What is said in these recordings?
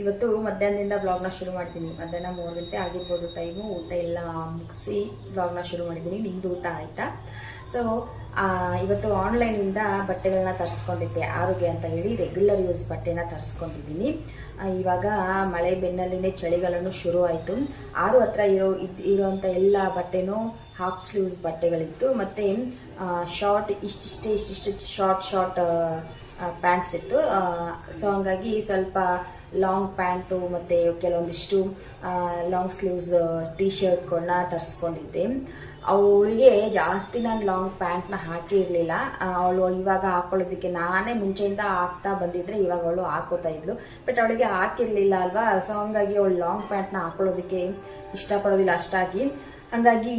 ಇವತ್ತು ಮಧ್ಯಾಹ್ನದಿಂದ ಬ್ಲಾಗ್ನ ಶುರು ಮಾಡಿದ್ದೀನಿ ಮಧ್ಯಾಹ್ನ ಮೂರು ಗಂಟೆ ಆಗಿರ್ಬೋದು ಟೈಮು ಊಟ ಎಲ್ಲ ಮುಗಿಸಿ ಬ್ಲಾಗ್ನ ಶುರು ಮಾಡಿದ್ದೀನಿ ನಿಮ್ಮದು ಊಟ ಆಯಿತಾ? ಸೊ ಇವತ್ತು ಆನ್ಲೈನಿಂದ ಬಟ್ಟೆಗಳನ್ನ ತರಿಸ್ಕೊಂಡಿದ್ದೆ. ಆರೋಗ್ಯ ಅಂತ ಹೇಳಿ ರೆಗ್ಯುಲರ್ ಯೂಸ್ ಬಟ್ಟೆನ ತರಿಸ್ಕೊಂಡಿದ್ದೀನಿ ಇವಾಗ ಮಳೆ ಬೆನ್ನಲ್ಲಿನೇ ಚಳಿಗಳನ್ನು ಶುರು ಆಯಿತು. ಆರು ಹತ್ರ ಇರೋ ಇರೋವಂಥ ಎಲ್ಲ ಬಟ್ಟೆನೂ ಹಾಫ್ ಸ್ಲೀವ್ಸ್ ಬಟ್ಟೆಗಳಿತ್ತು. ಮತ್ತು ಶಾರ್ಟ್ ಇಷ್ಟಿಷ್ಟೇ, ಇಷ್ಟಿಷ್ಟು ಶಾರ್ಟ್ ಶಾರ್ಟ್ ಪ್ಯಾಂಟ್ಸ್ ಇತ್ತು. ಸೊ ಹಂಗಾಗಿ ಸ್ವಲ್ಪ ಲಾಂಗ್ ಪ್ಯಾಂಟು ಮತ್ತು ಕೆಲವೊಂದಿಷ್ಟು ಲಾಂಗ್ ಸ್ಲೀವ್ಸ್ ಟೀ ಶರ್ಟ್ಗಳನ್ನ ತರಿಸ್ಕೊಂಡಿದ್ದೆ. ಅವಳಿಗೆ ಜಾಸ್ತಿ ನಾನು ಲಾಂಗ್ ಪ್ಯಾಂಟ್ನ ಹಾಕಿರಲಿಲ್ಲ. ಅವಳು ಇವಾಗ ಹಾಕೊಳ್ಳೋದಕ್ಕೆ ನಾನೇ ಮುಂಚೆಯಿಂದ ಹಾಕ್ತಾ ಬಂದಿದ್ರೆ ಇವಾಗ ಅವಳು ಹಾಕೋತಾ ಇದ್ಲು. ಬಟ್ ಅವಳಿಗೆ ಹಾಕಿರಲಿಲ್ಲ ಅಲ್ವಾ? ಸೊ ಹಂಗಾಗಿ ಅವಳು ಲಾಂಗ್ ಪ್ಯಾಂಟ್ನ ಹಾಕೊಳ್ಳೋದಕ್ಕೆ ಇಷ್ಟಪಡೋದಿಲ್ಲ ಅಷ್ಟಾಗಿ. ಹಂಗಾಗಿ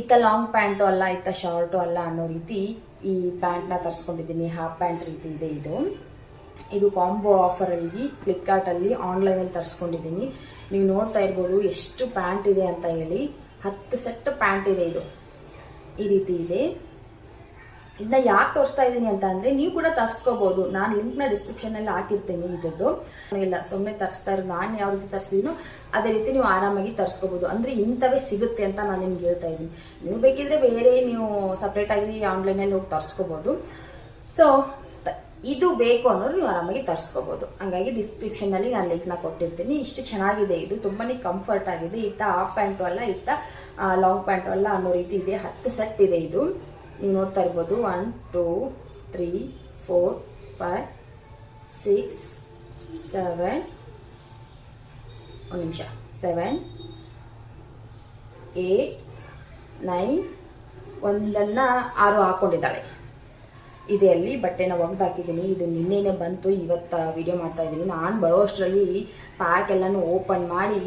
ಇತ್ತ ಲಾಂಗ್ ಪ್ಯಾಂಟು ಅಲ್ಲ, ಇತ್ತ ಶಾರ್ಟು ಅಲ್ಲ ಅನ್ನೋ ರೀತಿ ಈ ಪ್ಯಾಂಟ್ನ ತರಿಸ್ಕೊಂಡಿದ್ದೀನಿ. ಹಾಫ್ ಪ್ಯಾಂಟ್ ರೀತಿ ಇದೆ ಇದು. ಇದು ಕಾಂಬೋ ಆಫರಲ್ಲಿ ಫ್ಲಿಪ್ಕಾರ್ಟಲ್ಲಿ ಆನ್ಲೈನಲ್ಲಿ ತರಿಸ್ಕೊಂಡಿದ್ದೀನಿ. ನೀವು ನೋಡ್ತಾ ಇರ್ಬೋದು ಎಷ್ಟು ಪ್ಯಾಂಟ್ ಇದೆ ಅಂತ ಹೇಳಿ. ಹತ್ತು ಸೆಟ್ ಪ್ಯಾಂಟ್ ಇದೆ ಇದು. ಈ ರೀತಿ ಇದೆ. ಇದನ್ನ ಯಾಕೆ ತೋರಿಸ್ತಾ ಇದ್ದೀನಿ ಅಂತ ಅಂದರೆ ನೀವು ಕೂಡ ತರಿಸ್ಕೋಬೋದು. ನಾನು ಲಿಂಕ್ನ ಡಿಸ್ಕ್ರಿಪ್ಷನಲ್ಲಿ ಹಾಕಿರ್ತೀನಿ ಇದ್ದದ್ದು ಇಲ್ಲ ಸುಮ್ಮನೆ ತರಿಸ್ತಾ ಇರೋದು. ನಾನು ಯಾವ ರೀತಿ ತರಿಸಿದೀನೋ ಅದೇ ರೀತಿ ನೀವು ಆರಾಮಾಗಿ ತರಿಸ್ಕೋಬೋದು. ಅಂದರೆ ಇಂಥವೇ ಸಿಗುತ್ತೆ ಅಂತ ನಾನು ನಿಮ್ಗೆ ಹೇಳ್ತಾ ಇದ್ದೀನಿ. ನೀವು ಬೇಕಿದ್ರೆ ಬೇರೆ ನೀವು ಸಪ್ರೇಟಾಗಿ ಆನ್ಲೈನಲ್ಲಿ ಹೋಗಿ ತರಿಸ್ಕೋಬೋದು. ಸೊ ಇದು ಬೇಕು ಅನ್ನೋರು ನೀವು ಆರಾಮಾಗಿ ತರಿಸ್ಕೋಬೋದು. ಹಂಗಾಗಿ ಡಿಸ್ಕ್ರಿಪ್ಷನಲ್ಲಿ ನಾನು ಲಿಂಕ್ನ ಕೊಟ್ಟಿರ್ತೀನಿ. ಇಷ್ಟು ಚೆನ್ನಾಗಿದೆ ಇದು. ತುಂಬಾ ಕಂಫರ್ಟ್ ಆಗಿದೆ. ಇತ್ತ ಹಾಫ್ ಪ್ಯಾಂಟು ಅಲ್ಲ, ಇತ್ತ ಲಾಂಗ್ ಪ್ಯಾಂಟು ಅಲ್ಲ ಅನ್ನೋ ರೀತಿ ಇದೆ. ಹತ್ತು ಸೆಟ್ ಇದೆ ಇದು. ನೀವು ನೋಡ್ತಾ ಇರ್ಬೋದು. One two three four five six seven ಒಂದು ನಿಮಿಷ. ಸೆವೆನ್ ಏಟ್ ನೈನ್ ಒಂದನ್ನು ಆರು ಹಾಕ್ಕೊಂಡಿದ್ದಾಳೆ ಇದೆ ಅಲ್ಲಿ ಬಟ್ಟೆನ ಒಗ್ದು ಹಾಕಿದ್ದೀನಿ ಇದು ನಿನ್ನೆನೆ ಬಂತು, ಇವತ್ತು ವಿಡಿಯೋ ಮಾಡ್ತಾ ಇದ್ದೀನಿ ನಾನು ಬರೋ ಅಷ್ಟರಲ್ಲಿ ಪ್ಯಾಕ್ ಎಲ್ಲನೂ ಓಪನ್ ಮಾಡಿ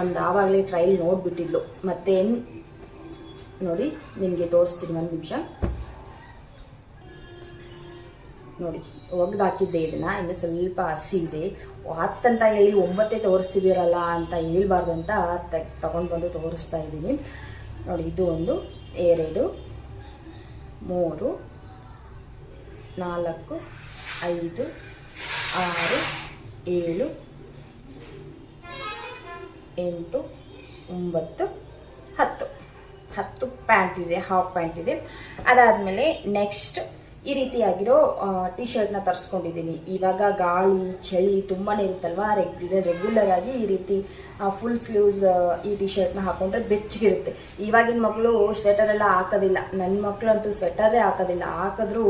ಒಂದು ಆವಾಗಲೇ ಟ್ರೈಲ್ ನೋಡಿಬಿಟ್ಟಿದ್ಲು. ಮತ್ತೆ ನೋಡಿ, ನಿಮಗೆ ತೋರಿಸ್ತೀನಿ ಒಂದು ನಿಮಿಷ. ನೋಡಿ, ಒಗ್ದು ಹಾಕಿದ್ದೆ ಇದನ್ನ. ಇನ್ನು ಸ್ವಲ್ಪ ಹಸಿ ಇದೆ. ಹತ್ತಂತ ಹೇಳಿ ಒಂಬತ್ತೇ ತೋರಿಸ್ತಿದ್ದೀರಲ್ಲ ಅಂತ ಹೇಳ್ಬಾರ್ದು ಅಂತ ತೆಗ್ ತಗೊಂಡು ಬಂದು ತೋರಿಸ್ತಾ ಇದ್ದೀನಿ ನೋಡಿ, ಇದು ಒಂದು ಎರಡು, ಮೂರು ನಾಲ್ಕು, ಐದು, ಆರು, ಏಳು, ಎಂಟು, ಒಂಬತ್ತು, ಹತ್ತು. ಹತ್ತು ಪ್ಯಾಂಟ್ ಇದೆ ಹಾಫ್ ಪ್ಯಾಂಟ್ ಇದೆ. ಅದಾದಮೇಲೆ ನೆಕ್ಸ್ಟ್ ಈ ರೀತಿಯಾಗಿರೋ ಟಿ ಶರ್ಟ್ನ ತರಿಸ್ಕೊಂಡಿದ್ದೀನಿ. ಇವಾಗ ಗಾಳಿ, ಚಳಿ ತುಂಬಾ ಇರುತ್ತಲ್ವಾ? ರೆಗ್ಯುಲರ್ ರೆಗ್ಯುಲರ್ ಆಗಿ ಈ ರೀತಿ ಫುಲ್ ಸ್ಲೀವ್ಸ್ ಈ ಟಿ ಶರ್ಟ್ನ ಹಾಕೊಂಡ್ರೆ ಬೆಚ್ಚಗಿರುತ್ತೆ. ಇವಾಗಿನ ಮಕ್ಕಳು ಸ್ವೆಟರ್ ಎಲ್ಲ ಹಾಕೋದಿಲ್ಲ. ನನ್ನ ಮಕ್ಕಳಂತೂ ಸ್ವೆಟರೇ ಹಾಕೋದಿಲ್ಲ. ಹಾಕಿದ್ರು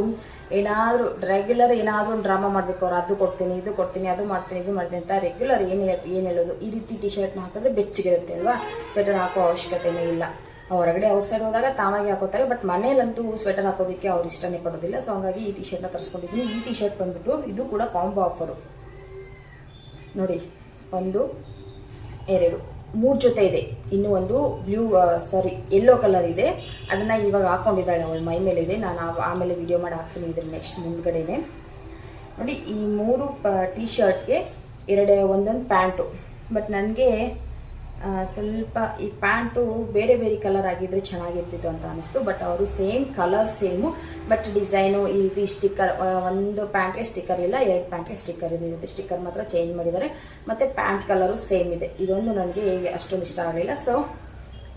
ಏನಾದರೂ ರೆಗ್ಯುಲರ್ ಏನಾದರೂ ಡ್ರಾಮಾ ಮಾಡಬೇಕು, ಅವ್ರು ಅದು ಕೊಡ್ತೀನಿ, ಇದು ಕೊಡ್ತೀನಿ, ಅದು ಮಾಡ್ತೀನಿ, ಇದು ಮಾಡ್ತೀನಿ ಅಂತ ರೆಗ್ಯುಲರ್ ಏನು ಏನು ಹೇಳೋದು? ಈ ರೀತಿ ಟಿ ಶರ್ಟ್ನ ಹಾಕಿದ್ರೆ ಬೆಚ್ಚಗಿರುತ್ತೆ ಅಲ್ವಾ? ಸ್ವೆಟರ್ ಹಾಕೋ ಅವಶ್ಯಕತೆನೇ ಇಲ್ಲ. ಹೊರಗಡೆ ಔಟ್ ಸೈಡ್ ಹೋದಾಗ ತಾವಾಗಿ ಹಾಕೋತಾರೆ ಬಟ್ ಮನೇಲಂತೂ ಸ್ವೆಟರ್ ಹಾಕೋದಕ್ಕೆ ಅವ್ರು ಇಷ್ಟನೇ ಪಡೋದಿಲ್ಲ. ಸೊ ಹಂಗಾಗಿ ಈ ಟಿ ಶರ್ಟ್ನ ತರಿಸ್ಕೊಂಡಿದ್ದೀನಿ. ಈ ಟಿ ಶರ್ಟ್ ಬಂದ್ಬಿಟ್ಟು ಇದು ಕೂಡ ಕಾಂಬೋ ಆಫರು ನೋಡಿ, ಒಂದು, ಎರಡು. ಮೂರು ಜೊತೆ ಇದೆ. ಇನ್ನು ಒಂದು ಬ್ಲೂ ಸಾರಿ ಯೆಲ್ಲೋ ಕಲರ್ ಇದೆ. ಅದನ್ನು ಇವಾಗ ಹಾಕೊಂಡಿದ್ದಾಳೆ ಅವಳು ಮೈ ಮೇಲೆ ಇದೆ ನಾನು ಆಮೇಲೆ ವಿಡಿಯೋ ಮಾಡಿ ಹಾಕ್ತೀನಿ ಇದ್ರ ನೆಕ್ಸ್ಟ್ ಮುಂದ್ಗಡೆನೆ. ನೋಡಿ, ಈ ಮೂರು ಟೀ ಶರ್ಟ್ಗೆ ಎರಡು, ಒಂದೊಂದು ಪ್ಯಾಂಟು. ಬಟ್ ನನಗೆ ಸ್ವಲ್ಪ ಈ ಪ್ಯಾಂಟು ಬೇರೆ ಬೇರೆ ಕಲರ್ ಆಗಿದ್ರೆ ಚೆನ್ನಾಗಿರ್ತಿತ್ತು ಅಂತ ಅನಿಸ್ತು, ಬಟ್ ಅವರು same colour same, but design ಇದು ಸ್ಟಿಕ್ಕರ್ ಒಂದು ಪ್ಯಾಂಟ್ಗೆ ಸ್ಟಿಕ್ಕರ್ ಇಲ್ಲ, ಎರಡು ಪ್ಯಾಂಟ್ಗೆ ಸ್ಟಿಕ್ಕರ್ ಇದೆ ಸ್ಟಿಕ್ಕರ್ ಮಾತ್ರ ಚೇಂಜ್ ಮಾಡಿದ್ದಾರೆ, ಮತ್ತು ಪ್ಯಾಂಟ್ ಕಲರು ಸೇಮ್ ಇದೆ. ಇದೊಂದು ನನಗೆ ಅಷ್ಟೊಂದು ಇಷ್ಟ ಆಗಲಿಲ್ಲ. ಸೊ,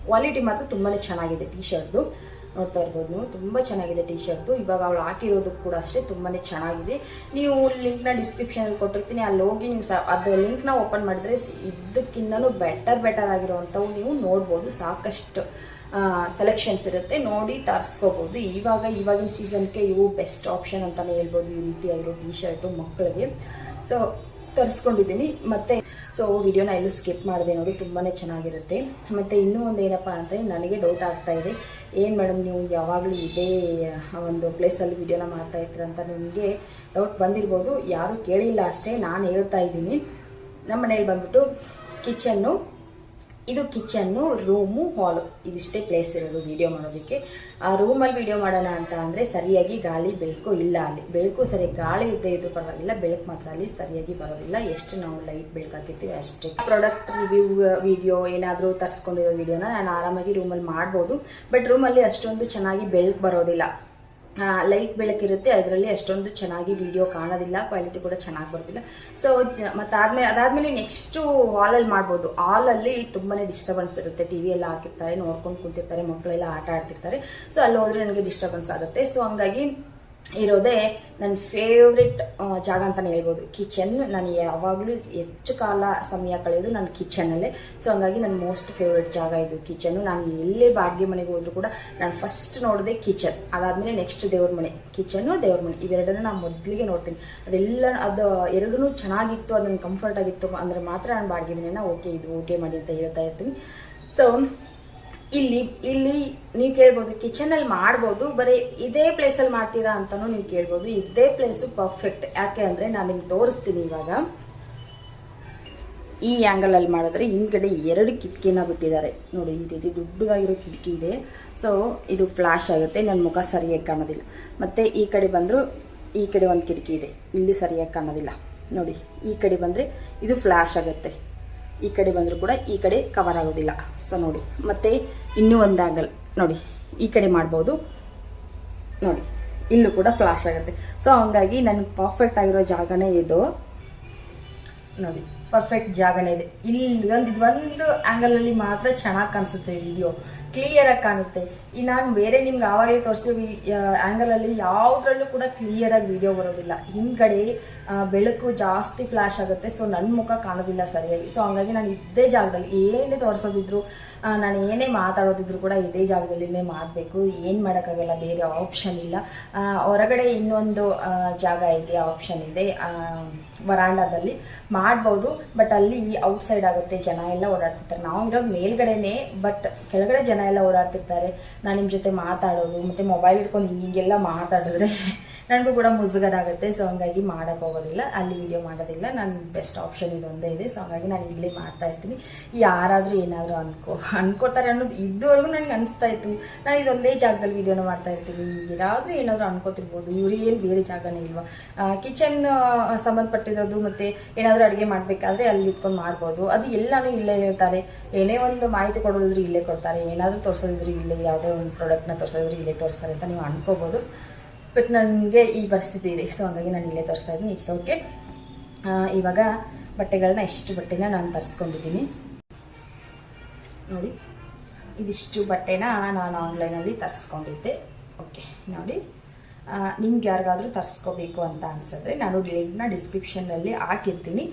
ಕ್ವಾಲಿಟಿ ಮಾತ್ರ ತುಂಬಾ ಚೆನ್ನಾಗಿದೆ ಟೀ ಶರ್ಟ್ದು ನೋಡ್ತಾ ಇರ್ಬೋದು. ನೀವು ತುಂಬ ಚೆನ್ನಾಗಿದೆ ಟಿ ಶರ್ಟು ಇವಾಗ ಅವಳು ಹಾಕಿರೋದು ಕೂಡ ಅಷ್ಟೇ ತುಂಬಾ ಚೆನ್ನಾಗಿದೆ. ನೀವು ಲಿಂಕ್ನ ಡಿಸ್ಕ್ರಿಪ್ಷನಲ್ಲಿ ಕೊಟ್ಟಿರ್ತೀನಿ. ಅಲ್ಲಿ ಹೋಗಿ ನೀವು ಸ, ಅದು ಲಿಂಕ್ನ ಓಪನ್ ಮಾಡಿದ್ರೆ ಇದಕ್ಕಿಂತನೂ ಬೆಟರ್ ಬೆಟರ್ ಆಗಿರೋವಂಥವು ನೀವು ನೋಡ್ಬೋದು. ಸಾಕಷ್ಟು ಸೆಲೆಕ್ಷನ್ಸ್ ಇರುತ್ತೆ. ನೋಡಿ ತರಿಸ್ಕೋಬೋದು. ಇವಾಗ, ಇವಾಗಿನ ಸೀಸನ್ಗೆ ಇವು ಬೆಸ್ಟ್ ಆಪ್ಷನ್ ಅಂತಲೇ ಹೇಳ್ಬೋದು ಈ ರೀತಿಯಾಗಿರೋ ಟಿ ಶರ್ಟು ಮಕ್ಕಳಿಗೆ ಸೊ ತರಿಸ್ಕೊಂಡಿದ್ದೀನಿ. ಮತ್ತು ಸೊ ವಿಡಿಯೋನ ಎಲ್ಲೂ ಸ್ಕಿಪ್ ಮಾಡಿದೆ ನೋಡಿ. ತುಂಬಾ ಚೆನ್ನಾಗಿರುತ್ತೆ. ಮತ್ತು ಇನ್ನೂ ಒಂದು ಏನಪ್ಪ ಅಂದರೆ ನನಗೆ ಡೌಟ್ ಆಗ್ತಾ ಇದೆ. ಏನು ಮೇಡಮ್ ನೀವು ಯಾವಾಗಲೂ ಇದೇ ಒಂದು ಪ್ಲೇಸಲ್ಲಿ ವಿಡಿಯೋನ ಮಾಡ್ತಾ ಇದ್ದೀರ ಅಂತ ನಿಮಗೆ ಡೌಟ್ ಬಂದಿರ್ಬೋದು. ಯಾರೂ ಕೇಳಿಲ್ಲ ಅಷ್ಟೇ, ನಾನು ಹೇಳ್ತಾ ಇದ್ದೀನಿ. ನಮ್ಮ ಮನೇಲಿ ಬಂದ್ಬಿಟ್ಟು ಕಿಚನ್ನು ಇದು ಕಿಚನ್ನು, ರೂಮು, ಹಾಲು. ಇದಿಷ್ಟೇ ಪ್ಲೇಸ್ ಇರೋದು ವಿಡಿಯೋ ಮಾಡೋದಕ್ಕೆ. ಆ ರೂಮಲ್ಲಿ ವಿಡಿಯೋ ಮಾಡೋಣ ಅಂತ ಅಂದರೆ ಸರಿಯಾಗಿ ಗಾಳಿ ಬೆಳಕು ಇಲ್ಲ ಅಲ್ಲಿ. ಬೆಳಕು ಸರಿ ಗಾಳಿ ಇದ್ದೇ ಇದ್ರೂ ಪರವಾಗಿಲ್ಲ, ಬೆಳಕು ಮಾತ್ರ ಅಲ್ಲಿ ಸರಿಯಾಗಿ ಬರೋದಿಲ್ಲ. ಎಷ್ಟು ನಾವು ಲೈಟ್ ಬೆಳಕು ಹಾಕಿರ್ತೀವಿ ಅಷ್ಟೇ. ಪ್ರಾಡಕ್ಟ್ ರಿವ್ಯೂ ವಿಡಿಯೋ ಏನಾದರೂ ತರಿಸ್ಕೊಂಡಿರೋ ವಿಡಿಯೋನ ನಾನು ಆರಾಮಾಗಿ ರೂಮಲ್ಲಿ ಮಾಡ್ಬೋದು. ಬಟ್ ರೂಮಲ್ಲಿ ಅಷ್ಟೊಂದು ಚೆನ್ನಾಗಿ ಬೆಳಕು ಬರೋದಿಲ್ಲ. ಲೈಟ್ ಬೆಳಕಿರುತ್ತೆ ಅದರಲ್ಲಿ ಅಷ್ಟೊಂದು ಚೆನ್ನಾಗಿ ವಿಡಿಯೋ ಕಾಣೋದಿಲ್ಲ. ಕ್ವಾಲಿಟಿ ಕೂಡ ಚೆನ್ನಾಗಿ ಬರ್ತಿಲ್ಲ. ಸೊ ಮತ್ತು ಆದ್ಮೇಲೆ ಅದಾದಮೇಲೆ ನೆಕ್ಸ್ಟು ಹಾಲಲ್ಲಿ ಮಾಡ್ಬೋದು. ಹಾಲಲ್ಲಿ ತುಂಬಾ ಡಿಸ್ಟರ್ಬೆನ್ಸ್ ಇರುತ್ತೆ. ಟಿ ವಿ ಎಲ್ಲ ಹಾಕಿರ್ತಾರೆ, ನೋಡ್ಕೊಂಡು ಕೂತಿರ್ತಾರೆ ಮಕ್ಕಳೆಲ್ಲ ಆಟ ಆಡ್ತಿರ್ತಾರೆ. ಸೊ ಅಲ್ಲಿ ಹೋದ್ರೆ ನನಗೆ ಡಿಸ್ಟರ್ಬೆನ್ಸ್ ಆಗುತ್ತೆ. ಸೊ ಹಂಗಾಗಿ ಇರೋದೇ ನನ್ನ ಫೇವ್ರೆಟ್ ಜಾಗ ಅಂತಲೇ ಹೇಳ್ಬೋದು. ಕಿಚನ್ ನಾನು ಯಾವಾಗಲೂ ಹೆಚ್ಚು ಕಾಲ ಸಮಯ ಕಳೆಯೋದು ನನ್ನ ಕಿಚನಲ್ಲೇ ಸೊ ಹಂಗಾಗಿ ನನ್ನ ಮೋಸ್ಟ್ ಫೇವ್ರೆಟ್ ಜಾಗ ಇದು ಕಿಚನ್ನು ನಾನು ಎಲ್ಲೇ ಬಾಡಿಗೆ ಮನೆಗೆ ಹೋದ್ರು ಕೂಡ ನಾನು ಫಸ್ಟ್ ನೋಡಿದೆ ಕಿಚನ್ ಅದಾದಮೇಲೆ ನೆಕ್ಸ್ಟ್ ದೇವ್ರ ಮನೆ. ಕಿಚನ್ನು ದೇವ್ರ ಮನೆ. ಇವೆರಡನ್ನ ನಾನು ಮೊದಲಿಗೆ ನೋಡ್ತೀನಿ. ಅದೆಲ್ಲ, ಅದು ಎರಡೂ ಚೆನ್ನಾಗಿತ್ತು, ಅದನ್ನು ಕಂಫರ್ಟ್ ಆಗಿತ್ತು ಅಂದರೆ ಮಾತ್ರ ನಾನು ಬಾಡಿಗೆ ಮನೆಯನ್ನು ಓಕೆ ಇದು ಓಕೆ ಮಾಡಿ ಅಂತ ಹೇಳ್ತಾ ಇರ್ತೀನಿ. ಸೊ ಇಲ್ಲಿ ಇಲ್ಲಿ ನೀವು ಕೇಳ್ಬೋದು ಕಿಚನಲ್ಲಿ ಮಾಡ್ಬೋದು, ಬರೀ ಇದೇ ಪ್ಲೇಸಲ್ಲಿ ಮಾಡ್ತೀರಾ ಅಂತಲೂ ನೀವು ಕೇಳ್ಬೋದು. ಇದೇ ಪ್ಲೇಸು ಪರ್ಫೆಕ್ಟ್ ಯಾಕೆ ಅಂದರೆ ನಾನು ನಿಮ್ಗೆ ತೋರಿಸ್ತೀನಿ ಇವಾಗ. ಈ ಆ್ಯಂಗಲಲ್ಲಿ ಮಾಡಿದ್ರೆ ಹಿಂದ್ಗಡೆ ಎರಡು ಕಿಟಕಿನ ಬಿಟ್ಟಿದ್ದಾರೆ. ನೋಡಿ, ಈ ರೀತಿ ದೊಡ್ಡದಾಗಿರೋ ಕಿಟಕಿ ಇದೆ. ಸೊ ಇದು ಫ್ಲಾಶ್ ಆಗುತ್ತೆ. ನನ್ನ ಮುಖ ಸರಿಯಾಗಿ ಕಾಣೋದಿಲ್ಲ. ಮತ್ತು ಈ ಕಡೆ ಬಂದರೂ ಈ ಕಡೆ ಒಂದು ಕಿಟಕಿ ಇದೆ. ಇಲ್ಲಿ ಸರಿಯಾಗಿ ಕಾಣೋದಿಲ್ಲ. ನೋಡಿ, ಈ ಕಡೆ ಬಂದರೆ ಇದು ಫ್ಲಾಶ್ ಆಗುತ್ತೆ. ಈ ಕಡೆ ಬಂದರೂ ಕೂಡ ಈ ಕಡೆ ಕವರ್ ಆಗೋದಿಲ್ಲ. ಸೊ ನೋಡಿ. ಮತ್ತು ಇನ್ನೂ ಒಂದು ಆ್ಯಂಗಲ್ ನೋಡಿ. ಈ ಕಡೆ ಮಾಡ್ಬೋದು. ನೋಡಿ. ಇಲ್ಲೂ ಕೂಡ ಫ್ಲಾಶ್ ಆಗುತ್ತೆ. ಸೊ ಹಂಗಾಗಿ ನನಗೆ ಪರ್ಫೆಕ್ಟ್ ಆಗಿರೋ ಜಾಗನೇ ಇದು. ನೋಡಿ. ಪರ್ಫೆಕ್ಟ್ ಜಾಗನೇ ಇದೆ. ಇಲ್ಲಿ ಒಂದು ಇದೊಂದು ಆ್ಯಂಗಲಲ್ಲಿ ಮಾತ್ರ ಚೆನ್ನಾಗಿ ಕಾಣಿಸುತ್ತೆ ವಿಡಿಯೋ ಕ್ಲಿಯರಾಗಿ ಕಾಣುತ್ತೆ. ಈ ನಾನು ಬೇರೆ ನಿಮ್ಗೆ ಆವಾಗಲೇ ಆಂಗಲ್ ಆ್ಯಂಗಲಲ್ಲಿ ಯಾವುದ್ರಲ್ಲೂ ಕೂಡ ಕ್ಲಿಯರ್ ಆಗಿ ವಿಡಿಯೋ ಬರೋದಿಲ್ಲ. ಹಿಂದ್ಗಡೆ ಬೆಳಕು ಜಾಸ್ತಿ ಫ್ಲಾಶ್ ಆಗುತ್ತೆ. ಸೊ ನನ್ನ ಮುಖ ಕಾಣೋದಿಲ್ಲ ಸರಿಯಾಗಿ. ಸೊ ಹಂಗಾಗಿ ನಾನು ಇದ್ದೇ ಜಾಗದಲ್ಲಿ, ಏನೇ ತೋರಿಸೋದಿದ್ರು ನಾನು ಏನೇ ಮಾತಾಡೋದಿದ್ರು ಕೂಡ ಇದೇ ಜಾಗದಲ್ಲಿನೇ ಮಾಡಬೇಕು. ಏನು ಮಾಡೋಕ್ಕಾಗಲ್ಲ, ಬೇರೆ ಆಪ್ಷನ್ ಇಲ್ಲ. ಹೊರಗಡೆ ಇನ್ನೊಂದು ಜಾಗ ಇದೆ ಆಪ್ಷನ್ ಇದೆ. ವರಾಂಡದಲ್ಲಿ ಮಾಡ್ಬೋದು. ಬಟ್ ಅಲ್ಲಿ ಔಟ್ಸೈಡ್ ಆಗುತ್ತೆ, ಜನ ಎಲ್ಲ ಓಡಾಡ್ತಿರ್ತಾರೆ. ನಾವು ಇರೋದು ಮೇಲ್ಗಡೆನೆ ಬಟ್ ಕೆಳಗಡೆ ಜನ ಎಲ್ಲ ಓಡಾಡ್ತಿರ್ತಾರೆ. ನಾನು ನಿಮ್ಮ ಜೊತೆ ಮಾತಾಡೋದು ಮತ್ತು ಮೊಬೈಲ್ ಇಟ್ಕೊಂಡು ಹಿಂಗೆಲ್ಲ ಮಾತಾಡಿದ್ರೆ ನನಗೂ ಕೂಡ ಮುಜುಗರಾಗುತ್ತೆ ಸೊ ಹಂಗಾಗಿ ಮಾಡೋಕ್ಕೆ ಹೋಗೋದಿಲ್ಲ. ಅಲ್ಲಿ ವಿಡಿಯೋ ಮಾಡೋದಿಲ್ಲ. ನನ್ನ ಬೆಸ್ಟ್ ಆಪ್ಷನ್ ಇದೊಂದೇ ಇದೆ. ಸೊ ಹಂಗಾಗಿ ನಾನು ಇಲ್ಲೇ ಮಾಡ್ತಾ ಇರ್ತೀನಿ. ಯಾರಾದರೂ ಏನಾದರೂ ಅನ್ಕೋ, ಅನ್ಕೋತಾರೆ ಅನ್ನೋದು ಇದುವರೆಗೂ ನನಗೆ ಅನಿಸ್ತಾ ಇತ್ತು. ನಾನು ಇದೊಂದೇ ಜಾಗದಲ್ಲಿ ವೀಡಿಯೋನ ಮಾಡ್ತಾ ಇರ್ತೀನಿ. ಯಾರಾದರೂ ಏನಾದರೂ ಅನ್ಕೋತಿರ್ಬೋದು. ಇವ್ರಿಗೆ ಏನು ಬೇರೆ ಜಾಗನೇ ಇಲ್ವಾ? ಕಿಚನ್ ಸಂಬಂಧಪಟ್ಟಿರೋದು ಮತ್ತು ಏನಾದರೂ ಅಡುಗೆ ಮಾಡಬೇಕಾದ್ರೆ ಅಲ್ಲಿ ಇಟ್ಕೊಂಡು ಮಾಡ್ಬೋದು. ಅದು ಎಲ್ಲನೂ ಇಲ್ಲೇ ಹೇಳ್ತಾರೆ. ಏನೇ ಒಂದು ಮಾಹಿತಿ ಕೊಡೋದಿದ್ರು ಇಲ್ಲೇ ಕೊಡ್ತಾರೆ. ಏನಾದರೂ ತೋರಿಸೋದಿದ್ರು ಇಲ್ಲೇ, ಯಾವುದೇ ಒಂದು ಪ್ರಾಡಕ್ಟ್ನ ತೋರಿಸೋದಿದ್ರು ಇಲ್ಲೇ ತೋರಿಸ್ತಾರೆ ಅಂತ ನೀವು ಅನ್ಕೋಬೋದು. ಬಟ್ ನನಗೆ ಈ ಪರಿಸ್ಥಿತಿ ಇದೆ. ಸೊ ಹಂಗಾಗಿ ನಾನು ಇಲ್ಲೇ ತರಿಸ್ತಾ ಇದ್ದೀನಿ. ಇಟ್ಸ್ ಓಕೆ ಇವಾಗ ಬಟ್ಟೆಗಳನ್ನ ಎಷ್ಟು ಬಟ್ಟೆನ ನಾನು ತರಿಸ್ಕೊಂಡಿದ್ದೀನಿ. ನೋಡಿ. ಇದಿಷ್ಟು ಬಟ್ಟೆನ ನಾನು ಆನ್ಲೈನಲ್ಲಿ ತರಿಸ್ಕೊಂಡಿದ್ದೆ. ಓಕೆ ನೋಡಿ. ನಿಮ್ಗೆ ಯಾರಿಗಾದರೂ ತರಿಸ್ಕೋಬೇಕು ಅಂತ ಅನ್ಸಿದ್ರೆ ನಾನು ಲಿಂಕ್ನ ಡಿಸ್ಕ್ರಿಪ್ಷನ್ನಲ್ಲಿ ಹಾಕಿರ್ತೀನಿ.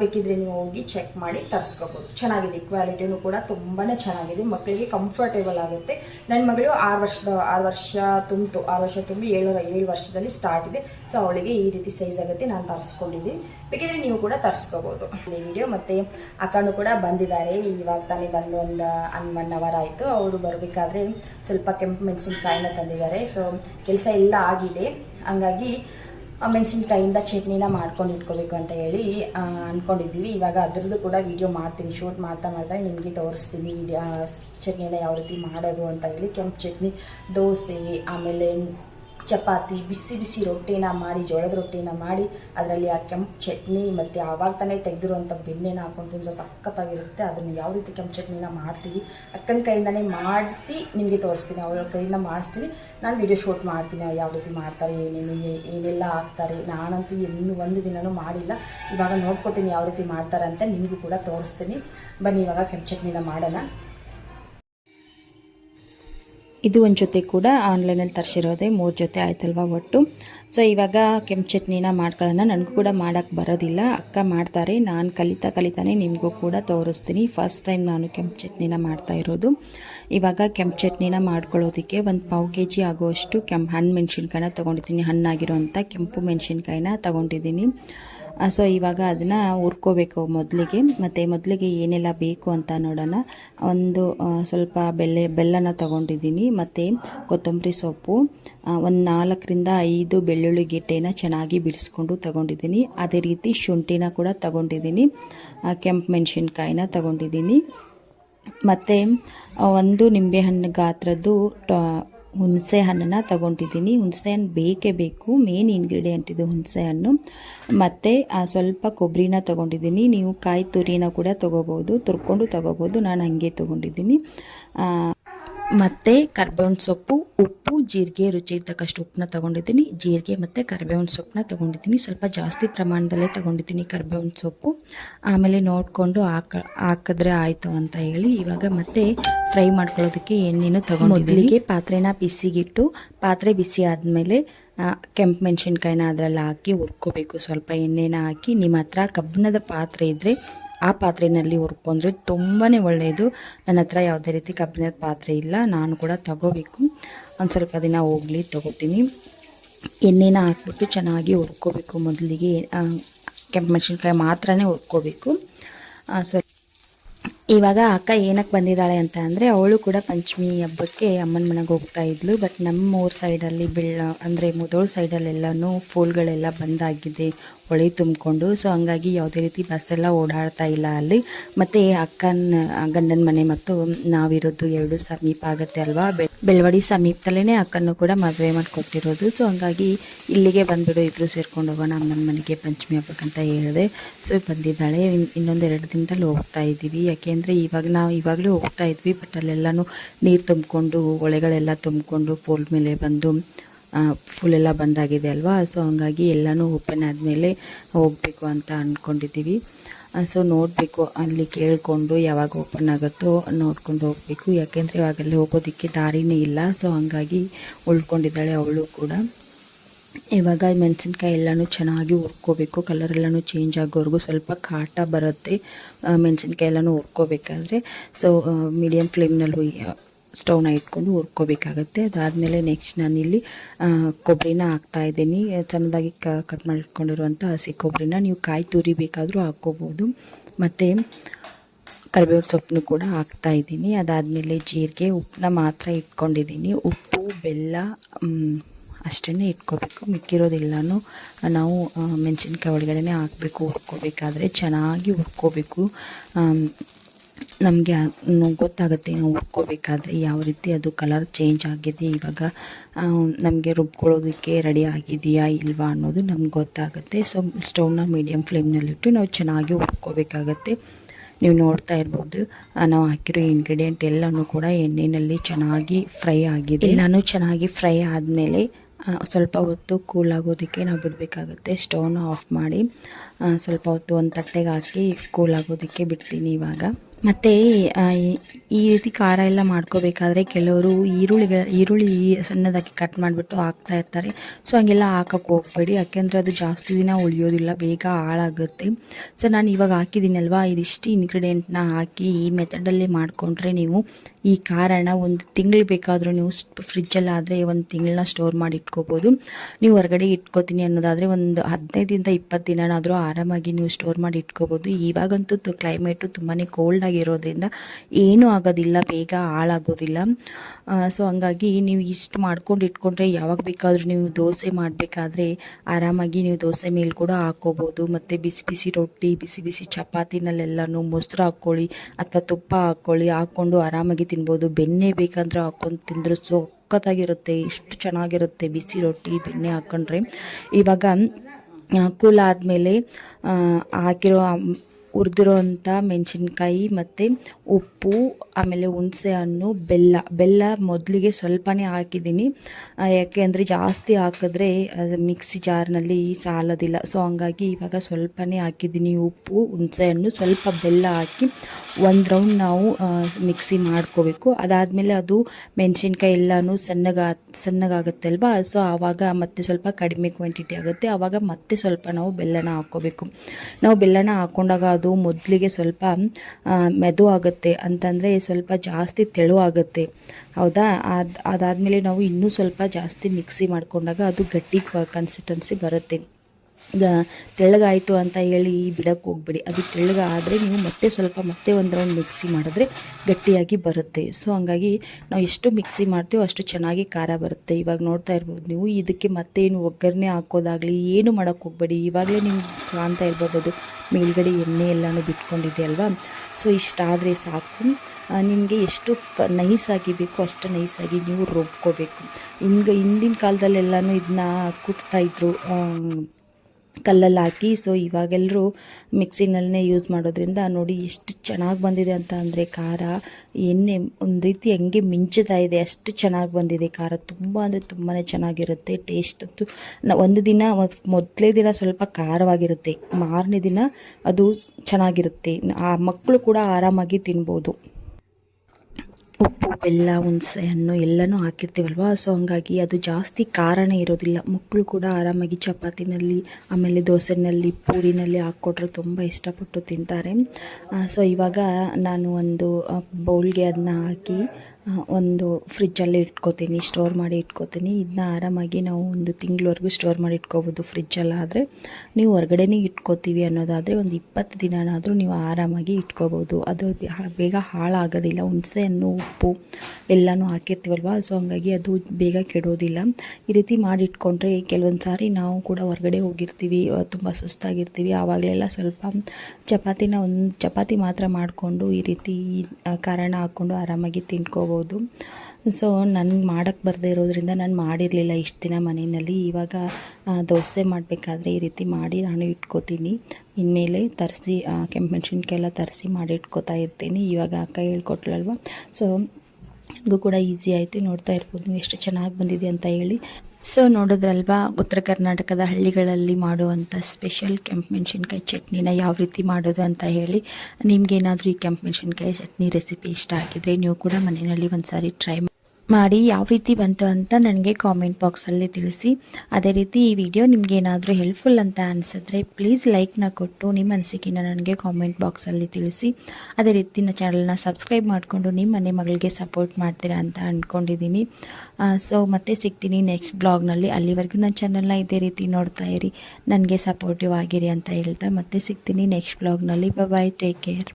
ಬೇಕಿದ್ರೆ ನೀವು ಹೋಗಿ ಚೆಕ್ ಮಾಡಿ ತರಿಸ್ಕೋಬೋದು. ಚೆನ್ನಾಗಿದೆ, ಕ್ವಾಲಿಟಿನೂ ಕೂಡ ತುಂಬಾ ಚೆನ್ನಾಗಿದೆ. ಮಕ್ಕಳಿಗೆ ಕಂಫರ್ಟೇಬಲ್ ಆಗುತ್ತೆ. ನನ್ನ ಮಗಳು ಆರು ವರ್ಷದ ಆರು ವರ್ಷ ತುಂಬಿತು. ಆರು ವರ್ಷ ತುಂಬಿ ಏಳು ಏಳು ವರ್ಷದಲ್ಲಿ ಸ್ಟಾರ್ಟ್ ಇದೆ. ಸೊ ಅವಳಿಗೆ ಈ ರೀತಿ ಸೈಜ್ ಆಗುತ್ತೆ. ನಾನು ತರಿಸ್ಕೊಂಡಿದ್ದೀನಿ. ಬೇಕಿದ್ರೆ ನೀವು ಕೂಡ ತರಿಸ್ಕೋಬೋದು. ಈ ವಿಡಿಯೋ ಮತ್ತು ಅಕ್ಕನೂ ಕೂಡ ಬಂದಿದ್ದಾರೆ. ಇವಾಗ ತಾನೇ ಬಂದು ಒಂದು ಒನ್ ಒನ್ ಅವರ್ ಆಯಿತು. ಅವರು ಬರಬೇಕಾದ್ರೆ ಸ್ವಲ್ಪ ಕೆಂಪು ಮೆಣಸಿನ್ಕಾಯಿನ ತಂದಿದ್ದಾರೆ. ಸೊ ಕೆಲಸ ಎಲ್ಲ ಆಗಿದೆ. ಹಂಗಾಗಿ ಮೆಣಸಿನ್ಕಾಯಿಂದ ಚಟ್ನಿನ ಮಾಡ್ಕೊಂಡು ಇಟ್ಕೋಬೇಕು ಅಂತ ಹೇಳಿ ಅಂದ್ಕೊಂಡಿದ್ದೀವಿ ಇವಾಗ ಅದ್ರದ್ದು ಕೂಡ ವೀಡಿಯೋ ಮಾಡ್ತೀನಿ ಶೂಟ್ ಮಾಡ್ತಾ ಮಾಡ್ತಾ ನಿಮಗೆ ತೋರಿಸ್ತೀನಿ. ಚಟ್ನಿನ ಯಾವ ರೀತಿ ಮಾಡೋದು ಅಂತ ಹೇಳಿ, ಕೆಂಪು ಚಟ್ನಿ, ದೋಸೆ, ಆಮೇಲೆ ಚಪಾತಿ, ಬಿಸಿ ಬಿಸಿ ರೊಟ್ಟಿನ ಮಾಡಿ, ಜೋಳದ ರೊಟ್ಟಿನ ಮಾಡಿ, ಅದರಲ್ಲಿ ಆ ಕೆಂಪು ಚಟ್ನಿ ಮತ್ತು ಆವಾಗ ತಾನೇ ತೆಗೆದಿರುವಂಥ ಬೆಣ್ಣೆನ ಹಾಕೊಂಡು ತಿಂದರೆ ಸಖತ್ತಾಗಿರುತ್ತೆ. ಅದನ್ನು ಯಾವ ರೀತಿ ಕೆಂಪು ಚಟ್ನಿನ ಮಾಡ್ತೀವಿ, ಅಕ್ಕನ ಕೈಯಿಂದನೇ ಮಾಡಿಸಿ ನಿಮಗೆ ತೋರಿಸ್ತೀನಿ ಅವಳ ಕೈಯಿಂದ ಮಾಡಿಸ್ತೀನಿ. ನಾನು ವಿಡಿಯೋ ಶೂಟ್ ಮಾಡ್ತೀನಿ ಅವ್ರು ಯಾವ ರೀತಿ ಮಾಡ್ತಾರೆ, ಏನೇನು ಏನೆಲ್ಲ ಹಾಕ್ತಾರೆ. ನಾನಂತೂ ಇನ್ನೂ ಒಂದು ದಿನವೂ ಮಾಡಿಲ್ಲ. ಇವಾಗ ನೋಡ್ಕೊತೀನಿ ಯಾವ ರೀತಿ ಮಾಡ್ತಾರೆ ಅಂತ ನಿಮಗೂ ಕೂಡ ತೋರಿಸ್ತೀನಿ. ಬನ್ನಿ, ಇವಾಗ ಕೆಂಪು ಚಟ್ನಿನ ಮಾಡೋಣ. ಇದು ಒಂದು ಜೊತೆ ಕೂಡ ಆನ್ಲೈನಲ್ಲಿ ತರಿಸಿರೋದೆ ಮೂರು ಜೊತೆ ಆಯ್ತಲ್ವ ಒಟ್ಟು. ಸೊ ಇವಾಗ ಕೆಂಪು ಚಟ್ನಿನ ಮಾಡ್ಕೊಳ್ಳೋಣ. ನನಗೂ ಕೂಡ ಮಾಡೋಕ್ಕೆ ಬರೋದಿಲ್ಲ. ಅಕ್ಕ ಮಾಡ್ತಾರೆ. ನಾನು ಕಲಿತಾ ಕಲಿತಾನೆ ನಿಮಗೂ ಕೂಡ ತೋರಿಸ್ತೀನಿ. ಫಸ್ಟ್ ಟೈಮ್ ನಾನು ಕೆಂಪು ಚಟ್ನಿನ ಮಾಡ್ತಾ ಇರೋದು. ಇವಾಗ ಕೆಂಪು ಚಟ್ನಿನ ಮಾಡ್ಕೊಳ್ಳೋದಕ್ಕೆ ಒಂದು ಪಾವು ಕೆ ಜಿ ಆಗುವಷ್ಟು ಕೆಂಪು ಹಣ್ಣು ಮೆಣಸಿನ್ಕಾಯಿನ ತೊಗೊಂಡಿದ್ದೀನಿ. ಹಣ್ಣಾಗಿರೋವಂಥ ಕೆಂಪು ಮೆಣಸಿನ್ಕಾಯಿನ ತೊಗೊಂಡಿದ್ದೀನಿ. ಸೊ ಇವಾಗ ಅದನ್ನು ಹುರ್ಕೋಬೇಕು ಮೊದಲಿಗೆ. ಮತ್ತು ಮೊದಲಿಗೆ ಏನೆಲ್ಲ ಬೇಕು ಅಂತ ನೋಡೋಣ. ಒಂದು ಸ್ವಲ್ಪ ಬೆಲ್ಲ ಬೆಲ್ಲನ ತಗೊಂಡಿದ್ದೀನಿ. ಮತ್ತು ಕೊತ್ತಂಬರಿ ಸೊಪ್ಪು ಒಂದು ನಾಲ್ಕರಿಂದ ಐದು ಬೆಳ್ಳುಳ್ಳಿ ಗಿಡ್ಡೆನ ಚೆನ್ನಾಗಿ ಬಿಡಿಸ್ಕೊಂಡು ತಗೊಂಡಿದ್ದೀನಿ. ಅದೇ ರೀತಿ ಶುಂಠಿನ ಕೂಡ ತಗೊಂಡಿದ್ದೀನಿ. ಕೆಂಪು ಮೆಣಸಿನ್ಕಾಯಿನ ತಗೊಂಡಿದ್ದೀನಿ. ಮತ್ತು ಒಂದು ನಿಂಬೆಹಣ್ಣು ಗಾತ್ರದ್ದು, ಟ ಹುಣಸೆ ಹಣ್ಣನ್ನು ತಗೊಂಡಿದ್ದೀನಿ. ಹುಣಸೆ ಹಣ್ಣು ಬೇಕೇ ಬೇಕು. ಮೇನ್ ಇಂಗ್ರೀಡಿಯೆಂಟ್ ಇದು ಹುಣಸೆ ಹಣ್ಣು. ಮತ್ತು ಸ್ವಲ್ಪ ಕೊಬ್ಬರಿನ ತಗೊಂಡಿದ್ದೀನಿ. ನೀವು ಕಾಯಿ ತುರಿನ ಕೂಡ ತೊಗೋಬೋದು ತುರ್ಕೊಂಡು ತೊಗೋಬೋದು ನಾನು ಹಾಗೆ ತೊಗೊಂಡಿದ್ದೀನಿ. ಮತ್ತು ಕರ್ಬೇವಿನ ಸೊಪ್ಪು, ಉಪ್ಪು, ಜೀರಿಗೆ ರುಚಿ ಇದ್ದಕ್ಕಷ್ಟು ಉಪ್ಪನ್ನ ತಗೊಂಡಿದ್ದೀನಿ. ಜೀರಿಗೆ ಮತ್ತು ಕರ್ಬೇವಿನ ಸೊಪ್ಪನ್ನ ತಗೊಂಡಿದ್ದೀನಿ. ಸ್ವಲ್ಪ ಜಾಸ್ತಿ ಪ್ರಮಾಣದಲ್ಲೇ ತೊಗೊಂಡಿದ್ದೀನಿ ಕರ್ಬೇವಿನ ಸೊಪ್ಪು. ಆಮೇಲೆ ನೋಡಿಕೊಂಡು ಹಾಕ, ಹಾಕಿದ್ರೆ ಆಯಿತು ಅಂತ ಹೇಳಿ ಇವಾಗ ಮತ್ತೆ ಫ್ರೈ ಮಾಡ್ಕೊಳ್ಳೋದಕ್ಕೆ ಎಣ್ಣೆನೂ ತೊಗೊಂಡಿದ್ದೀನಿ. ಪಾತ್ರೆನ ಬಿಸಿಗಿಟ್ಟು, ಪಾತ್ರೆ ಬಿಸಿ ಆದಮೇಲೆ ಕೆಂಪು ಮೆಣಸಿನ್ಕಾಯಿನ ಅದರಲ್ಲಿ ಹಾಕಿ ಹುರ್ಕೋಬೇಕು. ಸ್ವಲ್ಪ ಎಣ್ಣೆನ ಹಾಕಿ. ನಿಮ್ಮ ಹತ್ರ ಕಬ್ಬಿಣದ ಪಾತ್ರೆ ಇದ್ದರೆ ಆ ಪಾತ್ರೆಯಲ್ಲಿ ಹುರ್ಕೊಂಡ್ರೆ ತುಂಬಾ ಒಳ್ಳೆಯದು ನನ್ನ ಹತ್ರ ಯಾವುದೇ ರೀತಿ ಕಬ್ಬಿಣದ ಪಾತ್ರೆ ಇಲ್ಲ. ನಾನು ಕೂಡ ತಗೋಬೇಕು. ಒಂದು ಸ್ವಲ್ಪ ದಿನ ಹೋಗಲಿ, ತಗೋತೀನಿ. ಎಣ್ಣೆನ ಹಾಕ್ಬಿಟ್ಟು ಚೆನ್ನಾಗಿ ಹುರ್ಕೋಬೇಕು. ಮೊದಲಿಗೆ ಕೆಂಪು ಮೆಣಸಿನ್ಕಾಯಿ ಮಾತ್ರನೇ ಹುರ್ಕೋಬೇಕು. ಸ್ವಲ್ಪ ಇವಾಗ ಅಕ್ಕ ಏನಕ್ಕೆ ಬಂದಿದ್ದಾಳೆ ಅಂತ ಅಂದರೆ, ಅವಳು ಕೂಡ ಪಂಚಮಿ ಹಬ್ಬಕ್ಕೆ ಅಮ್ಮನ ಮನೆಗೆ ಹೋಗ್ತಾ ಇದ್ಲು. ಬಟ್ ನಮ್ಮ ಊರ ಸೈಡಲ್ಲಿ ಬೆಳ್ಳ, ಅಂದರೆ ಮುದೋಳು ಸೈಡಲ್ಲೆಲ್ಲನೂ ಫೂಲ್ಗಳೆಲ್ಲ ಬಂದಾಗಿದೆ ಹೊಳೆ ತುಂಬಿಕೊಂಡು ಸೊ ಹಂಗಾಗಿ ಯಾವುದೇ ರೀತಿ ಬಸ್ಸೆಲ್ಲ ಓಡಾಡ್ತಾ ಇಲ್ಲ ಅಲ್ಲಿ. ಮತ್ತು ಅಕ್ಕನ, ಗಂಡನ ಮನೆ ಮತ್ತು ನಾವಿರೋದು ಎರಡು ಸಮೀಪ ಆಗುತ್ತೆ ಅಲ್ವಾ? ಬೆಳವಡಿ ಸಮೀಪದಲ್ಲೇ ಅಕ್ಕನ್ನು ಕೂಡ ಮದುವೆ ಮಾಡಿಕೊಟ್ಟಿರೋದು. ಸೊ ಹಂಗಾಗಿ ಇಲ್ಲಿಗೆ ಬಂದುಬಿಡು ಇಬ್ಬರು ಸೇರ್ಕೊಂಡು ಹೋಗೋಣ, ಅಮ್ಮನ ಮನೆಗೆ ಪಂಚಮಿ ಹಬ್ಬಕ್ಕಂತ ಹೇಳಿದೆ. ಸೊ ಬಂದಿದ್ದಾಳೆ. ಇನ್- ಇನ್ನೊಂದು ಎರಡು ದಿನದಲ್ಲಿ ಹೋಗ್ತಾ ಇದ್ದೀವಿ. ಯಾಕೆಂದರೆ ಇವಾಗ ನಾವು, ಇವಾಗಲೇ ಹೋಗ್ತಾ ಇದ್ವಿ ಬಟ್ ಅಲ್ಲೆಲ್ಲನೂ ನೀರು ತುಂಬಿಕೊಂಡು, ಹೊಳೆಗಳೆಲ್ಲ ತುಂಬಿಕೊಂಡು, ಪೋಲ್ ಮೇಲೆ ಬಂದು ಫುಲ್ ಎಲ್ಲ ಬಂದಾಗಿದೆ ಅಲ್ವಾ? ಸೊ ಹಂಗಾಗಿ ಎಲ್ಲನೂ ಓಪನ್ ಆದಮೇಲೆ ಹೋಗಬೇಕು ಅಂತ ಅಂದ್ಕೊಂಡಿದ್ದೀವಿ ಸೊ ನೋಡಬೇಕು, ಅಲ್ಲಿ ಕೇಳಿಕೊಂಡು ಯಾವಾಗ ಓಪನ್ ಆಗುತ್ತೋ ನೋಡ್ಕೊಂಡು ಹೋಗಬೇಕು. ಯಾಕೆಂದರೆ ಅಲ್ಲಿ ಹೋಗೋದಕ್ಕೆ ದಾರಿನೇ ಇಲ್ಲ. ಸೊ ಹಂಗಾಗಿ ಉಳ್ಕೊಂಡಿದ್ದಾಳೆ ಅವಳು ಕೂಡ. ಇವಾಗ ಮೆಣಸಿನ್ಕಾಯಿ ಎಲ್ಲನೂ ಚೆನ್ನಾಗಿ ಹುರ್ಕೋಬೇಕು. ಕಲರ್ ಎಲ್ಲನೂ ಚೇಂಜ್ ಆಗೋವರೆಗೂ ಸ್ವಲ್ಪ ಕಾಟ ಬರುತ್ತೆ. ಮೆಣಸಿನ್ಕಾಯಿ ಎಲ್ಲನೂ ಹುರ್ಕೋಬೇಕಾದ್ರೆ. ಸೊ ಮೀಡಿಯಮ್ ಫ್ಲೇಮ್ನಲ್ಲಿ ಸ್ಟವ್ನ ಇಟ್ಕೊಂಡು ಹುರ್ಕೋಬೇಕಾಗತ್ತೆ. ಅದಾದಮೇಲೆ ನೆಕ್ಸ್ಟ್ ನಾನಿಲ್ಲಿ ಕೊಬ್ಬರಿನ ಹಾಕ್ತಾ ಇದ್ದೀನಿ. ಕ ಕಟ್ ಮಾಡಿ ಇಟ್ಕೊಂಡಿರುವಂಥ ಹಸಿ ಕೊಬ್ಬರಿನ ನೀವು ಕಾಯಿ ತುರಿ ಬೇಕಾದರೂ ಹಾಕ್ಕೋಬೋದು. ಮತ್ತು ಕರಿಬೇವು ಸೊಪ್ಪನ್ನು ಕೂಡ ಹಾಕ್ತಾ ಇದ್ದೀನಿ. ಅದಾದಮೇಲೆ ಜೀರಿಗೆ ಉಪ್ಪನ್ನ ಮಾತ್ರ ಇಟ್ಕೊಂಡಿದ್ದೀನಿ. ಉಪ್ಪು, ಬೆಲ್ಲ ಅಷ್ಟೇ ಇಟ್ಕೋಬೇಕು. ಮಿಕ್ಕಿರೋದೆಲ್ಲನೂ ನಾವು ಮೆಣಸಿನ್ಕಾಯಿ ಒಳಗಡೆ ಹಾಕಬೇಕು. ಹುರ್ಕೋಬೇಕಾದ್ರೆ ಚೆನ್ನಾಗಿ ಹುರ್ಕೋಬೇಕು. ನಮಗೆ ಗೊತ್ತಾಗುತ್ತೆ, ನಾವು ಹುರ್ಕೋಬೇಕಾದ್ರೆ ಯಾವ ರೀತಿ ಅದು ಕಲರ್ ಚೇಂಜ್ ಆಗಿದೆ, ಇವಾಗ ನಮಗೆ ರುಬ್ಕೊಳ್ಳೋದಕ್ಕೆ ರೆಡಿ ಆಗಿದೆಯಾ ಇಲ್ವಾ ಅನ್ನೋದು ನಮ್ಗೆ ಗೊತ್ತಾಗುತ್ತೆ. ಸೊ ಸ್ಟೌವ್ನ ಮೀಡಿಯಮ್ ಫ್ಲೇಮ್ನಲ್ಲಿಟ್ಟು ನಾವು ಚೆನ್ನಾಗಿ ಹುರ್ಕೋಬೇಕಾಗತ್ತೆ. ನೀವು ನೋಡ್ತಾ ಇರ್ಬೋದು ನಾವು ಹಾಕಿರೋ ಇಂಗ್ರೀಡಿಯೆಂಟ್ ಎಲ್ಲನೂ ಕೂಡ ಎಣ್ಣೆಯಲ್ಲಿ ಚೆನ್ನಾಗಿ ಫ್ರೈ ಆಗಿದೆ. ಎಲ್ಲನೂ ಚೆನ್ನಾಗಿ ಫ್ರೈ ಆದಮೇಲೆ ಸ್ವಲ್ಪ ಹೊತ್ತು ಕೂಲ್ ಆಗೋದಕ್ಕೆ ನಾವು ಬಿಡಬೇಕಾಗುತ್ತೆ. ಸ್ಟೌವ್ನ ಆಫ್ ಮಾಡಿ ಸ್ವಲ್ಪ ಹೊತ್ತು ಒಂದು ತಟ್ಟೆಗೆ ಹಾಕಿ ಕೂಲ್ ಆಗೋದಕ್ಕೆ ಬಿಡ್ತೀನಿ ಇವಾಗ. ಮತ್ತು ಈ ರೀತಿ ಖಾರ ಎಲ್ಲ ಮಾಡ್ಕೋಬೇಕಾದ್ರೆ ಕೆಲವರು ಈರುಳ್ಳಿಗೆ, ಈರುಳ್ಳಿ ಸಣ್ಣದಾಗಿ ಕಟ್ ಮಾಡಿಬಿಟ್ಟು ಹಾಕ್ತಾ ಇರ್ತಾರೆ. ಸೊ ಹಂಗೆಲ್ಲ ಹಾಕಕ್ಕೆ ಹೋಗಬೇಡಿ. ಯಾಕೆಂದರೆ ಅದು ಜಾಸ್ತಿ ದಿನ ಉಳಿಯೋದಿಲ್ಲ. ಬೇಗ ಹಾಳಾಗುತ್ತೆ. ಸೊ ನಾನು ಇವಾಗ ಹಾಕಿದ್ದೀನಲ್ವಾ ಇದಿಷ್ಟು ಇಂಗ್ರೀಡಿಯೆಂಟ್ನ ಹಾಕಿ ಈ ಮೆಥಡಲ್ಲಿ ಮಾಡಿಕೊಂಡ್ರೆ ನೀವು ಈ ಕಾರಣ ಒಂದು ತಿಂಗಳು ಬೇಕಾದರೂ ನೀವು ಫ್ರಿಜ್ಜಲ್ಲಾದರೆ ಒಂದು ತಿಂಗಳನ್ನ ಸ್ಟೋರ್ ಮಾಡಿ ಇಟ್ಕೋಬೋದು. ನೀವು ಹೊರಗಡೆ ಇಟ್ಕೋತೀನಿ ಅನ್ನೋದಾದರೆ ಒಂದು ಹದಿನೈದಿಂದ ಇಪ್ಪತ್ತು ದಿನನಾದರೂ ಆರಾಮಾಗಿ ನೀವು ಸ್ಟೋರ್ ಮಾಡಿ ಇಟ್ಕೋಬೋದು. ಇವಾಗಂತೂ ಕ್ಲೈಮೇಟು ತುಂಬಾ ಕೋಲ್ಡ್ ಆಗಿರೋದ್ರಿಂದ ಏನೂ ಆಗೋದಿಲ್ಲ, ಬೇಗ ಹಾಳಾಗೋದಿಲ್ಲ. ಸೊ ಹಂಗಾಗಿ ನೀವು ಇಷ್ಟು ಮಾಡ್ಕೊಂಡು ಇಟ್ಕೊಂಡ್ರೆ ಯಾವಾಗ ಬೇಕಾದರೂ ನೀವು ದೋಸೆ ಮಾಡಬೇಕಾದ್ರೆ ಆರಾಮಾಗಿ ನೀವು ದೋಸೆ ಮೇಲೆ ಕೂಡ ಹಾಕ್ಕೋಬೋದು ಮತ್ತು ಬಿಸಿ ಬಿಸಿ ರೊಟ್ಟಿ, ಬಿಸಿ ಬಿಸಿ ಚಪಾತಿನಲ್ಲೆಲ್ಲನೂ ಮೊಸರು ಹಾಕ್ಕೊಳ್ಳಿ, ಅಥವಾ ತುಪ್ಪ ಹಾಕ್ಕೊಳ್ಳಿ, ಹಾಕ್ಕೊಂಡು ಆರಾಮಾಗಿ ತಿನ್ಬೋದು, ಬೆಣ್ಣೆ ಬೇಕಂದ್ರೆ ಹಾಕ್ಕೊಂಡು ತಿಂದರೆ ಸೊಕ್ಕತ್ತಾಗಿರುತ್ತೆ ಎಷ್ಟು ಚೆನ್ನಾಗಿರುತ್ತೆ ಬಿಸಿ ರೊಟ್ಟಿ, ಬೆಣ್ಣೆ ಹಾಕ್ಕೊಂಡ್ರೆ ಇವಾಗ ಕೂಲ್ ಆದಮೇಲೆ ಹಾಕಿರೋ ಹುರಿದಿರೋಂಥ ಮೆಣಸಿನ್ಕಾಯಿ ಮತ್ತು ಉಪ್ಪು, ಆಮೇಲೆ ಹುಣಸೆ ಹಣ್ಣು, ಬೆಲ್ಲ. ಬೆಲ್ಲ ಮೊದಲಿಗೆ ಸ್ವಲ್ಪನೇ ಹಾಕಿದ್ದೀನಿ. ಯಾಕೆ ಅಂದರೆ ಜಾಸ್ತಿ ಹಾಕಿದ್ರೆ ಅದು ಮಿಕ್ಸಿ ಜಾರ್ನಲ್ಲಿ ಸಾಲೋದಿಲ್ಲ. ಸೊ, ಹಂಗಾಗಿ ಇವಾಗ ಸ್ವಲ್ಪನೇ ಹಾಕಿದ್ದೀನಿ ಉಪ್ಪು, ಹುಣಸೆ ಹಣ್ಣು. ಸ್ವಲ್ಪ ಬೆಲ್ಲ ಹಾಕಿ ಒಂದು ರೌಂಡ್ ನಾವು ಮಿಕ್ಸಿ ಮಾಡ್ಕೋಬೇಕು. ಅದಾದಮೇಲೆ ಅದು ಮೆಣಸಿನ್ಕಾಯಿ ಎಲ್ಲನೂ ಸಣ್ಣಗ ಸಣ್ಣಗಾಗುತ್ತೆ ಅಲ್ವಾ ಸೊ, ಆವಾಗ ಮತ್ತೆ ಸ್ವಲ್ಪ ಕಡಿಮೆ ಕ್ವಾಂಟಿಟಿ ಆಗುತ್ತೆ. ಆವಾಗ ಮತ್ತೆ ಸ್ವಲ್ಪ ನಾವು ಬೆಲ್ಲನ ಹಾಕ್ಕೋಬೇಕು. ನಾವು ಬೆಲ್ಲನ ಹಾಕ್ಕೊಂಡಾಗ ಅದು ಮೊದಲಿಗೆ ಸ್ವಲ್ಪ ಮೆದು ಆಗುತ್ತೆ ಅಂತಂದರೆ ಸ್ವಲ್ಪ ಜಾಸ್ತಿ ತೆಳು ಆಗುತ್ತೆ. ಹೌದಾ? ಅದು, ಅದಾದಮೇಲೆ ನಾವು ಇನ್ನೂ ಸ್ವಲ್ಪ ಜಾಸ್ತಿ ಮಿಕ್ಸಿ ಮಾಡ್ಕೊಂಡಾಗ ಅದು ಗಟ್ಟಿ ಕನ್ಸಿಸ್ಟೆನ್ಸಿ ಬರುತ್ತೆ. ತೆಳ್ಳಗಾಯಿತು ಅಂತ ಹೇಳಿ ಬಿಡಕ್ಕೆ ಹೋಗ್ಬೇಡಿ. ಅದು ತೆಳ್ಳಗಾದರೆ ನೀವು ಮತ್ತೆ ಸ್ವಲ್ಪ ಮತ್ತೆ ಒಂದು ರೌಂಡ್ ಮಿಕ್ಸಿ ಮಾಡಿದ್ರೆ ಗಟ್ಟಿಯಾಗಿ ಬರುತ್ತೆ. ಸೊ ಹಂಗಾಗಿ ನಾವು ಎಷ್ಟು ಮಿಕ್ಸಿ ಮಾಡ್ತೀವೋ ಅಷ್ಟು ಚೆನ್ನಾಗಿ ಖಾರ ಬರುತ್ತೆ. ಇವಾಗ ನೋಡ್ತಾ ಇರ್ಬೋದು ನೀವು, ಇದಕ್ಕೆ ಮತ್ತೆ ಏನು ಒಗ್ಗರಣೆ ಹಾಕೋದಾಗಲಿ, ಏನು ಮಾಡೋಕ್ಕೆ ಹೋಗ್ಬೇಡಿ. ಇವಾಗಲೇ ನೀವು ಕಾಣ್ತಾ ಇರ್ಬೋದು ಅದು ಮೇಲ್ಗಡೆ ಎಣ್ಣೆ ಎಲ್ಲನೂ ಬಿಟ್ಕೊಂಡಿದೆ ಅಲ್ವಾ? ಸೊ ಇಷ್ಟಾದರೆ ಸಾಕು. ನಿಮಗೆ ಎಷ್ಟು ಫ, ನೈಸಾಗಿ ಬೇಕೋ ಅಷ್ಟು ನೈಸಾಗಿ ನೀವು ರುಬ್ಕೋಬೇಕು. ಹಿಂಗೆ ಹಿಂದಿನ ಕಾಲದಲ್ಲೆಲ್ಲನೂ ಇದನ್ನ ಕುಟ್ತಾ ಇದ್ರು ಕಲ್ಲಲ್ಲಿ ಹಾಕಿ ಸೊ ಇವಾಗೆಲ್ಲರೂ ಮಿಕ್ಸಿನಲ್ಲೇ ಯೂಸ್ ಮಾಡೋದ್ರಿಂದ ನೋಡಿ ಎಷ್ಟು ಚೆನ್ನಾಗಿ ಬಂದಿದೆ ಅಂತ ಅಂದರೆ ಖಾರ, ಎಣ್ಣೆ ಒಂದು ರೀತಿ ಹೆಂಗೆ ಮಿಂಚುತ್ತಾ ಇದೆ, ಅಷ್ಟು ಚೆನ್ನಾಗಿ ಬಂದಿದೆ ಖಾರ. ತುಂಬ ಅಂದರೆ ತುಂಬಾ ಚೆನ್ನಾಗಿರುತ್ತೆ ಟೇಸ್ಟ್ ಅಂತೂ ಒಂದು ದಿನ ಮೊದಲೇ ದಿನ ಸ್ವಲ್ಪ ಖಾರವಾಗಿರುತ್ತೆ, ಮಾರನೇ ದಿನ ಅದು ಚೆನ್ನಾಗಿರುತ್ತೆ. ಆ ಮಕ್ಕಳು ಕೂಡ ಆರಾಮಾಗಿ ತಿನ್ಬೋದು. ಉಪ್ಪು, ಬೆಲ್ಲ, ಹುಣಸೆ ಹಣ್ಣು ಎಲ್ಲನೂ ಹಾಕಿರ್ತೀವಲ್ವ? ಸೊ ಹಂಗಾಗಿ ಅದು ಜಾಸ್ತಿ ಕಾರಣ ಇರೋದಿಲ್ಲ. ಮಕ್ಕಳು ಕೂಡ ಆರಾಮಾಗಿ ಚಪಾತಿನಲ್ಲಿ, ಆಮೇಲೆ ದೋಸೆನಲ್ಲಿ, ಪೂರಿನಲ್ಲಿ ಹಾಕ್ಕೊಟ್ರೆ ತುಂಬ ಇಷ್ಟಪಟ್ಟು ತಿಂತಾರೆ. ಸೊ ಇವಾಗ ನಾನು ಒಂದು ಬೌಲ್ಗೆ ಅದನ್ನ ಹಾಕಿ ಒಂದು ಫ್ರಿಜ್ಜಲ್ಲಿ ಇಟ್ಕೋತೀನಿ ಸ್ಟೋರ್ ಮಾಡಿ ಇಟ್ಕೋತೀನಿ. ಇದನ್ನ ಆರಾಮಾಗಿ ನಾವು ಒಂದು ತಿಂಗಳವರೆಗೂ ಸ್ಟೋರ್ ಮಾಡಿ ಇಟ್ಕೋಬೋದು ಫ್ರಿಜ್ಜಲ್ಲಾದರೆ ನೀವು ಹೊರಗಡೆನೇ ಇಟ್ಕೋತೀವಿ ಅನ್ನೋದಾದರೆ ಒಂದು ಇಪ್ಪತ್ತು ದಿನನಾದರೂ ನೀವು ಆರಾಮಾಗಿ ಇಟ್ಕೋಬೋದು. ಅದು ಬೇಗ ಹಾಳಾಗೋದಿಲ್ಲ. ಹುಣಸೆ ಹಣ್ಣು, ಉಪ್ಪು ಎಲ್ಲನೂ ಹಾಕಿರ್ತೀವಲ್ವ? ಸೊ ಹಂಗಾಗಿ ಅದು ಬೇಗ ಕೆಡೋದಿಲ್ಲ. ಈ ರೀತಿ ಮಾಡಿ ಇಟ್ಕೊಂಡ್ರೆ ಕೆಲವೊಂದು ಸಾರಿ ನಾವು ಕೂಡ ಹೊರಗಡೆ ಹೋಗಿರ್ತೀವಿ ತುಂಬ ಸುಸ್ತಾಗಿರ್ತೀವಿ. ಆವಾಗಲೆಲ್ಲ ಸ್ವಲ್ಪ ಚಪಾತಿನ ಒಂದು ಚಪಾತಿ ಮಾತ್ರ ಮಾಡಿಕೊಂಡು ಈ ರೀತಿ ಕಾರಣ ಹಾಕ್ಕೊಂಡು ಆರಾಮಾಗಿ ತಿನ್ಕೋಬೋದು ಸೊ ನನಗೆ ಮಾಡೋಕ್ಕೆ ಬರದೇ ಇರೋದ್ರಿಂದ ನಾನು ಮಾಡಿರಲಿಲ್ಲ ಇಷ್ಟು ದಿನ ಮನೆಯಲ್ಲಿ. ಇವಾಗ ದೋಸೆ ಮಾಡಬೇಕಾದ್ರೆ ಈ ರೀತಿ ಮಾಡಿ ನಾನು ಇಟ್ಕೋತೀನಿ. ಇನ್ಮೇಲೆ ತರಿಸಿ ಕೆಂಪು ಮೆಣಸಿನ್ಕಾಯಿ ಎಲ್ಲ ತರಿಸಿ ಮಾಡಿ ಇಟ್ಕೋತಾ ಇರ್ತೀನಿ. ಇವಾಗ ಅಕ್ಕ ಹೇಳ್ಕೊಟ್ಲಲ್ವ ಸೊ ನನಗೂ ಕೂಡ ಈಸಿ ಆಯಿತು. ನೋಡ್ತಾ ಇರ್ಬೋದು. ನೀವು ಎಷ್ಟು ಚೆನ್ನಾಗಿ ಬಂದಿದೆ ಅಂತ ಹೇಳಿ. ಸೊ ನೋಡಿದ್ರಲ್ವಾ, ಉತ್ತರ ಕರ್ನಾಟಕದ ಹಳ್ಳಿಗಳಲ್ಲಿ ಮಾಡುವಂಥ ಸ್ಪೆಷಲ್ ಕೆಂಪು ಮೆಣಸಿನ್ಕಾಯಿ ಚಟ್ನಿನ ಯಾವ ರೀತಿ ಮಾಡೋದು ಅಂತ ಹೇಳಿ ನಿಮಗೇನಾದರೂ ಈ ಕೆಂಪು ಮೆಣಸಿನ್ಕಾಯಿ ಚಟ್ನಿ ರೆಸಿಪಿ ಇಷ್ಟ ಆಗಿದ್ರೆ ನೀವು ಕೂಡ ಮನೆಯಲ್ಲಿ ಒಂದು ಸಾರಿ ಟ್ರೈ ಮಾಡಿ ಯಾವ ರೀತಿ ಬಂತು ಅಂತ ನನಗೆ ಕಾಮೆಂಟ್ ಬಾಕ್ಸಲ್ಲಿ ತಿಳಿಸಿ. ಅದೇ ರೀತಿ ಈ ವಿಡಿಯೋ ನಿಮ್ಗೆ ಏನಾದರೂ ಹೆಲ್ಪ್ಫುಲ್ ಅಂತ ಅನಿಸಿದ್ರೆ ಪ್ಲೀಸ್ ಲೈಕ್ನ ಕೊಟ್ಟು ನಿಮ್ಮ ಅನಿಸಿಕೆನ ನನಗೆ ಕಾಮೆಂಟ್ ಬಾಕ್ಸಲ್ಲಿ ತಿಳಿಸಿ. ಅದೇ ರೀತಿ ನನ್ನ ಚಾನಲ್ನ ಸಬ್ಸ್ಕ್ರೈಬ್ ಮಾಡಿಕೊಂಡು ನಿಮ್ಮ ಮನೆ ಮಗಳಿಗೆ ಸಪೋರ್ಟ್ ಮಾಡ್ತೀರಾ ಅಂತ ಅಂದ್ಕೊಂಡಿದ್ದೀನಿ ಸೊ ಮತ್ತೆ ಸಿಗ್ತೀನಿ ನೆಕ್ಸ್ಟ್ ಬ್ಲಾಗ್ನಲ್ಲಿ ಅಲ್ಲಿವರೆಗೂ ನನ್ನ ಚಾನಲ್ನ ಇದೇ ರೀತಿ ನೋಡ್ತಾ ಇರಿ. ನನಗೆ ಸಪೋರ್ಟಿವ್ ಆಗಿರಿ ಅಂತ ಹೇಳ್ತಾ ಮತ್ತೆ ಸಿಗ್ತೀನಿ ನೆಕ್ಸ್ಟ್ ಬ್ಲಾಗ್ನಲ್ಲಿ ಬಾಯ್ ಟೇಕ್ ಕೇರ್